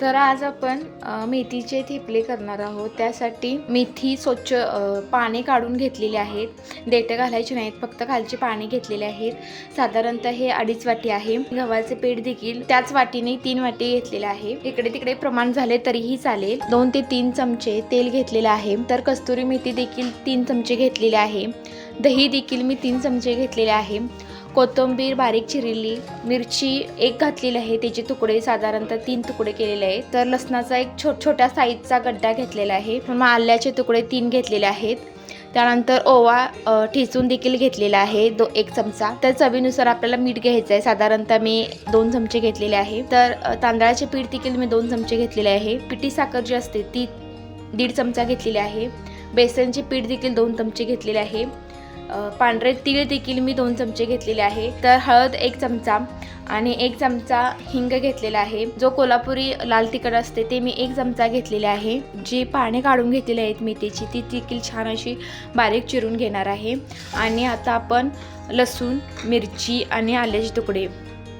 तर आज आपण मेथीचे थेपले करणार आहोत. त्यासाठी मेथी स्वच्छ पाने काढून घेतलेली आहेत. देठं घालायचे नाहीत फक्त खालचे पाने घेतलेले आहेत. साधारणतः हे अडीच वाटी आहे. गव्हाचे पीठ देखील त्याच वाटीने तीन वाटी घेतलेले आहे. इकडे तिकडे प्रमाण झाले तरीही चालेल. दोन ते तीन चमचे तेल घेतलेले आहे. तर कस्तुरी मेथी देखील तीन चमचे घेतलेले आहे. दही देखील मी तीन चमचे घेतलेले आहे. कोथिंबीर बारीक चिरलेली मिरची एक घातलेली आहे त्याचे तुकडे साधारणतः तीन तुकडे केलेले आहेत. तर लसणाचा एक छोट छोट्या साईजचा गड्डा घेतलेला आहे. मग आल्याचे तुकडे तीन घेतलेले आहेत. त्यानंतर ओवा ठेचून देखील घेतलेला आहे दो एक चमचा. तर चवीनुसार आपल्याला मीठ घ्यायचं आहे. साधारणतः मी दोन चमचे घेतलेले आहे. तर तांदळाचे पीठ देखील मी दोन चमचे घेतलेले आहे. पिठी साखर जी असते ती दीड चमचा घेतलेली आहे. बेसनचे पीठ देखील दोन चमचे घेतलेले आहे. पांढरे तीळ देखील मी दोन चमचे घेतलेले आहे. तर हळद एक चमचा आणि एक चमचा हिंग घेतलेला आहे. जो कोल्हापुरी लाल तिखट असते ते मी एक चमचा घेतलेले आहे. जी पाने काढून घेतलेली आहेत मेथीची ती देखील छान अशी बारीक चिरून घेणार आहे. आणि आता आपण लसूण मिरची आणि आल्याचे तुकडे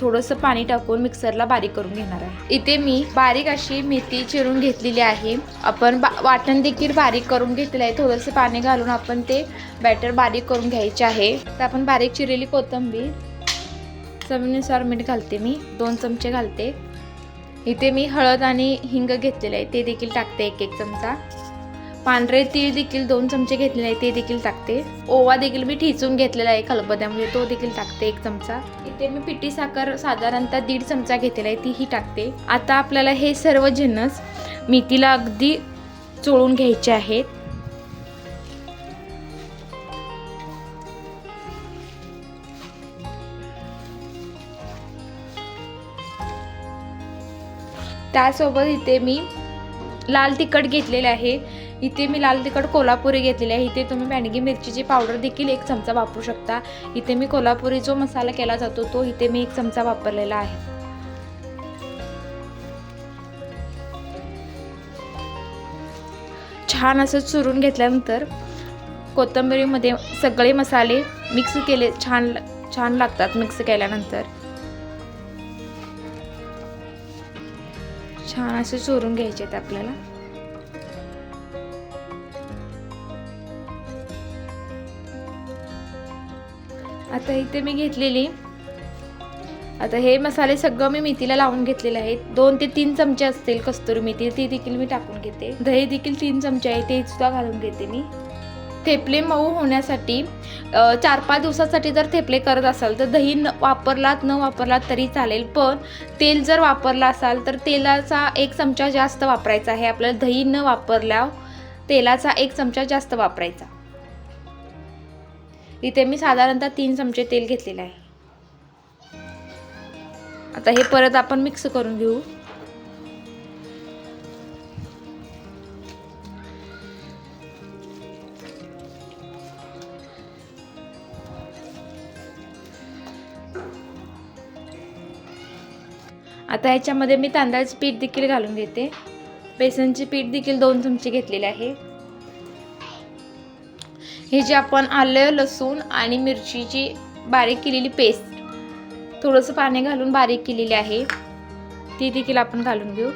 थोडंसं पाणी टाकून मिक्सरला बारीक करून घेणार आहे. इथे मी बारीक अशी मेथी चिरून घेतलेली आहे. आपण बा वाटण देखील बारीक करून घेतलेलं आहे. थोडंसं पाणी घालून आपण ते बॅटर बारीक करून घ्यायचे आहे. तर आपण बारीक चिरलेली कोथिंबीर चवीनुसार मीठ घालते मी. दोन चमचे घालते. इथे मी हळद आणि हिंग घेतलेलं आहे. ते देखील टाकते एक एक चमचा. पांढरे तीळ देखील दोन चमचे घेतलेले आहे ते देखील टाकते. ओवा देखील मी ठेचून घेतलेला आहे खलबत्यामध्ये तो देखील टाकते एक चमचा. इथे मी पिठी साखर साधारणतः दीड चमचा घेतलेला आहे तीही टाकते. आता आपल्याला हे सर्व जिन्नस मेथीला अगदी चोळून घ्यायचे आहेत. त्यासोबत इथे मी लाल तिखट घेतलेले आहे. इथे मी लाल तिखट कोल्हापुरी घेतलेली आहे. इथे तुम्ही बँडगी मिरचीची पावडर देखील एक चमचा वापरू शकता. इथे मी कोल्हापुरी जो मसाला केला जातो तो इथे मी एक चमचा वापरलेला आहे. छान असं चुरून घेतल्यानंतर कोथंबिरीमध्ये सगळे मसाले मिक्स केले छान छान लागतात मिक्स केल्यानंतर. छान असे चोरून घ्यायचे आहेत आपल्याला. आता इथे मी घेतलेली. आता हे मसाले सगळं मी मेथीला लावून घेतलेले आहेत. दोन ते तीन चमचे असतील कस्तुरी मेथी ती देखील मी टाकून घेते. दही देखील तीन चमचे आहे ते सुद्धा घालून घेते मी. थेपले मऊ होण्यासाठी चार पाच दिवसासाठी जर थेपले करत असाल तर दही न वापरलात न वापरलात तरी चालेल. पण तेल जर वापरला असाल तर तेलाचा एक चमचा जास्त वापरायचा आहे. आपल्याला दही न वापरल्या तेलाचा एक चमचा जास्त वापरायचा. इथे मी साधारणतः तीन चमचे तेल घेतलेले आहे. आता हे परत आपण मिक्स करून घेऊ. आता ह्याच्यामध्ये मी तांदळाचे पीठ देखील घालून घेते. बेसनचे पीठ देखील दोन चमचे घेतलेले आहे. हे जे आपण आलं लसूण आणि मिरचीची बारीक केलेली पेस्ट. थोडंसं पाणी घालून बारीक केलेली आहे. ती देखील आपण घालून घेऊ.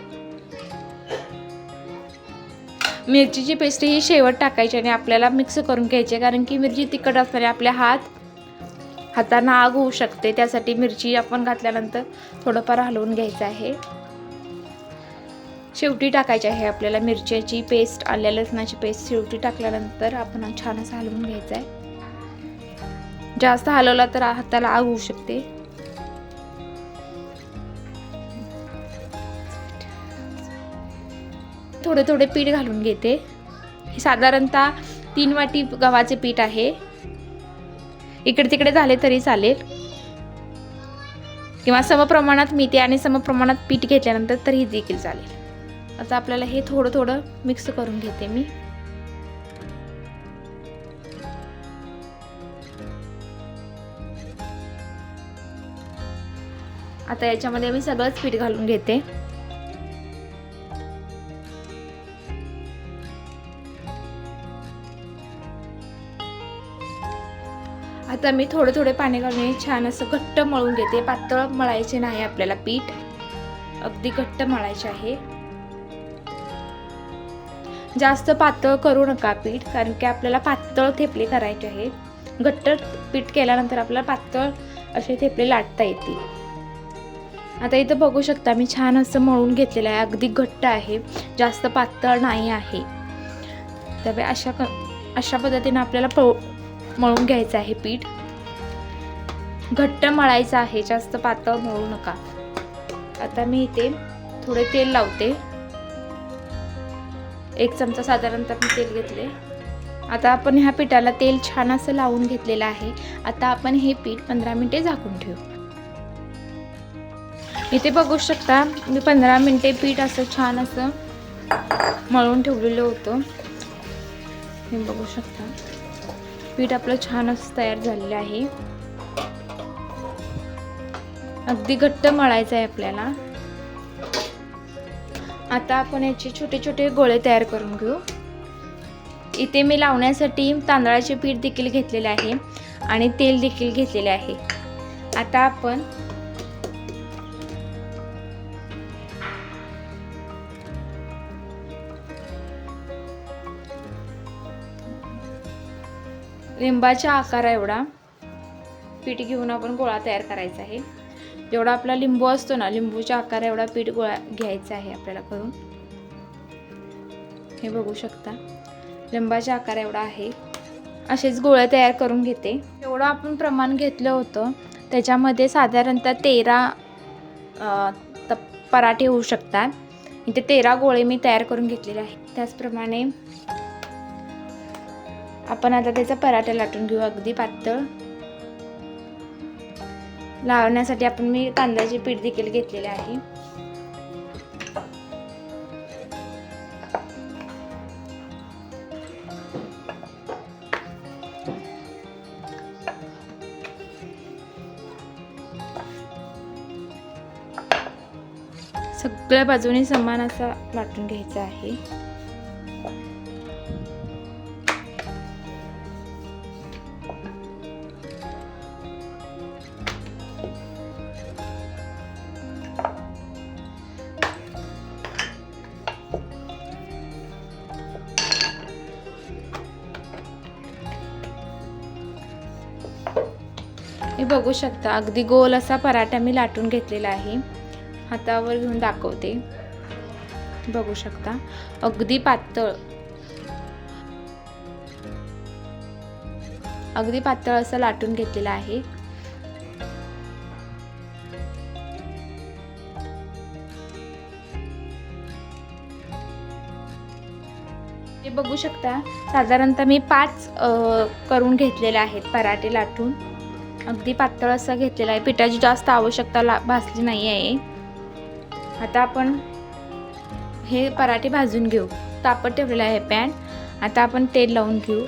मिरचीची पेस्ट ही शेवट टाकायची आणि आपल्याला मिक्स करून घ्यायची आहे. कारण की मिरची तिखट असताना आपल्या हात हातांना आग होऊ शकते. त्यासाठी मिरची आपण घातल्यानंतर थोडंफार हलवून घ्यायचं आहे. शेवटी टाकायची आहे आपल्याला मिरच्याची पेस्ट आल्या लसणाची पेस्ट शेवटी टाकल्यानंतर आपण छान असं हलवून घ्यायचं आहे. जास्त हलवला तर हाताला आग होऊ शकते. थोडे थोडे पीठ घालून घेते. हे साधारणतः तीन वाटी गव्हाचे पीठ आहे. इकडे तिकडे झाले तरी चालेल. किंवा समप्रमाणात मेथी आणि समप्रमाणात पीठ घेतल्यानंतर तरीही देखील चालेल. आता आपल्याला हे थोडं थोडं मिक्स करून घेते मी. आता याच्यामध्ये मी सगळंच पीठ घालून घेते. आता मी थोडे थोडे पाणी घालून छान असं घट्ट मळून घेते. पातळ मळायचे नाही आपल्याला पीठ. अगदी घट्ट मळायचे आहे. जास्त पातळ करू नका पीठ कारण की आपल्याला पातळ थेपले करायचे आहेत. घट्ट पीठ केल्यानंतर आपल्याला पातळ असे थेपले लाटता येतील. आता इथं बघू शकता मी छान असं मळून घेतलेलं आहे. अगदी घट्ट आहे. जास्त पातळ नाही आहे. त्यामुळे अशा क अशा पद्धतीनं आपल्याला प मळून घ्यायचं आहे पीठ. घट्ट मळायचं आहे. जास्त पातळ मळू नका. आता मी इथे थोडे तेल लावते. एक चमचा साधारणतः मी तेल घेतले. आता आपण ह्या पिठाला तेल छान असं लावून घेतलेलं आहे. आता आपण हे पीठ पंधरा मिनिटे झाकून ठेवू. इथे बघू शकता मी पंधरा मिनिटे पीठ असं छान असं मळून ठेवलेलं होतं. हे बघू शकता. पीठ आपलं छान असं तयार झालेलं आहे. अगदी घट्ट मळायचं आहे आपल्याला. आता आपण याचे छोटे छोटे गोळे तयार करून घेऊ. इथे मी लावण्यासाठी तांदळाचे पीठ देखील घेतलेले आहे आणि तेल देखील घेतलेले आहे. आता आपण लिंबाच्या आकारा एवढा पीठ घेऊन आपण गोळा तयार करायचा आहे. जेवढा आपला लिंबू असतो ना लिंबूच्या आकार एवढा पीठ गोळा घ्यायचा आहे आपल्याला करून. हे बघू शकता. लिंबाच्या आकार एवढा आहे. असेच गोळे तयार करून घेते. जेवढं आपण प्रमाण घेतलं होतं त्याच्यामध्ये साधारणतः तेरा त पराठे होऊ शकतात. इथे तेरा गोळे मी तयार करून घेतलेले आहे त्याचप्रमाणे आपण आता त्याचा पराठा लाटून घेऊ अगदी पातळ. लावण्यासाठी आपण मी तांदळाचे पीठ देखील घेतलेले आहे. सगळ्या बाजूने समान असा वाटून घ्यायचा आहे. बघू शकता. अगदी गोल असा पराठा मी लाटून घेतलेला आहे. हातावर घेऊन दाखवते. बघू शकता. अगदी पातळ. अगदी पातळ असं लाटून घेतलेलं आहे. बघू शकता. साधारणतः मी पाच करून घेतलेले आहेत पराठे लाटून. अगदी पातळ असा घेतलेला आहे. पिठाची जास्त आवश्यकता ला भासली नाही आहे. आता आपण हे पराठे भाजून घेऊ. तापत ठेवलेलं आहे पॅन आता आपण तेल लावून घेऊ.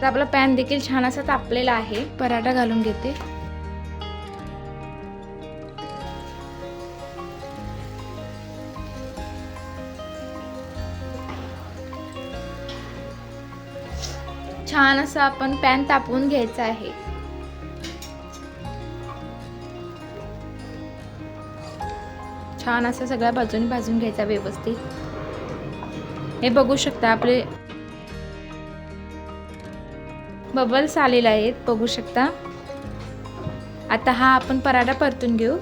तर आपला पॅन देखील छान असा तापलेला आहे. पराठा घालून घेते. छान असं आपण पॅन तापवून घ्यायचं आहे. छान असं सगळ्या बाजूने भाजून घ्यायचा व्यवस्थित. हे बघू शकता आपले बबल्स आलेले आहेत बघू शकता. आता हा आपण पराठा परतून घेऊ.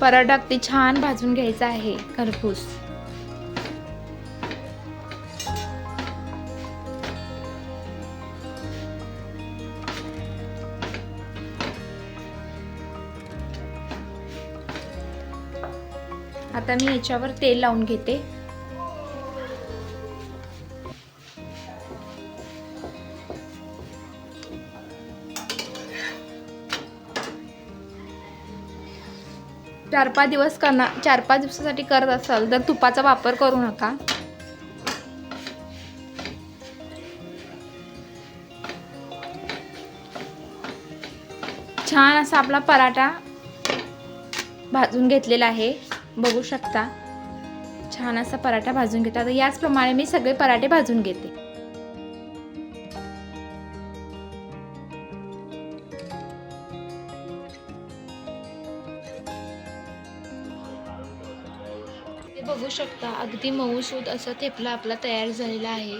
पराठा अगदी छान भाजून घ्यायचा आहे खरपूस आता मी याच्यावर तेल लावून घेते. चार पाच दिवस करणार चार पाच दिवसासाठी करत असाल तर तुपाचा वापर करू नका. छान असा आपला पराठा भाजून घेतलेला आहे. बघू शकता. छान असा पराठा भाजून घेतो. आता याचप्रमाणे मी सगळे पराठे भाजून घेते. बघू शकता अगदी मऊसूद असं थेपला आपला तयार झालेला आहे.